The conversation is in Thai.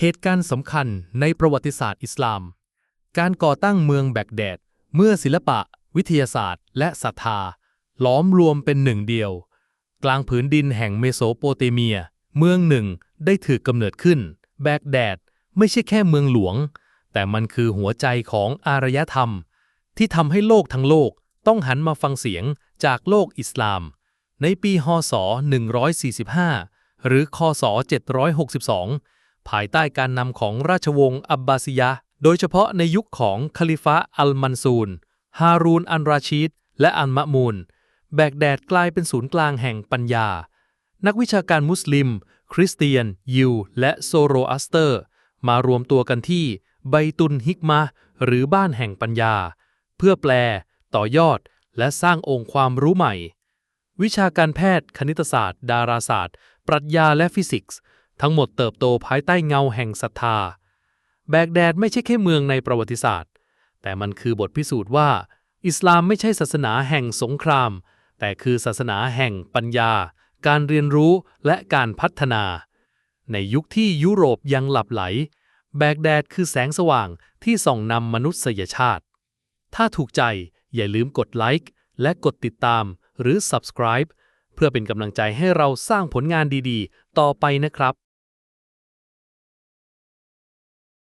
เหตุการณ์สำคัญในประวัติศาสตร์อิสลาม การก่อตั้งเมืองแบกแดด เมื่อศิลปะ วิทยาศาสตร์ และศรัทธา ล้อมรวมเป็นหนึ่งเดียว กลางผืนดินแห่งเมโสโปเตเมีย เมืองหนึ่งได้ถือกำเนิดขึ้น แบกแดด ไม่ใช่แค่เมืองหลวง แต่มันคือหัวใจของอารยธรรม ที่ทำให้โลกทั้งโลกต้องหันมาฟังเสียงจากโลกอิสลาม ในปี ฮศ 145 หรือ คศ 762 ภายใต้การนำของราชวงศ์อับบาซียะ โดยเฉพาะในยุคของคลิฟะอัลมันซูนฮารูนอันราชีดและอัลมะมูนแบกแดดกลายเป็นศูนย์กลางแห่งปัญญา นักวิชาการมุสลิม คริสเตียน ยิว และโซโรอัสเตอร์ มารวมตัวกันที่ไบตุนฮิกมะหรือบ้านแห่งปัญญา เพื่อแปล ต่อยอด และสร้างองค์ความรู้ใหม่ วิชาการแพทย์ คณิตศาสตร์ ดาราศาสตร์ ปรัชญาและฟิสิกส์ ทั้งหมดเติบโตภายใต้เงาแห่งศรัทธา แบกแดดไม่ใช่แค่เมืองในประวัติศาสตร์ แต่มันคือบทพิสูจน์ว่า อิสลามไม่ใช่ศาสนาแห่งสงคราม แต่คือศาสนาแห่งปัญญา การเรียนรู้และการพัฒนา ในยุคที่ยุโรปยังหลับไหล แบกแดดคือแสงสว่างที่ส่องนำมนุษยชาติ ถ้าถูกใจอย่าลืมกดไลค์และกดติดตามหรือ subscribe เพื่อเป็นกำลังใจให้เราสร้างผลงานดีๆ ต่อไปนะครับ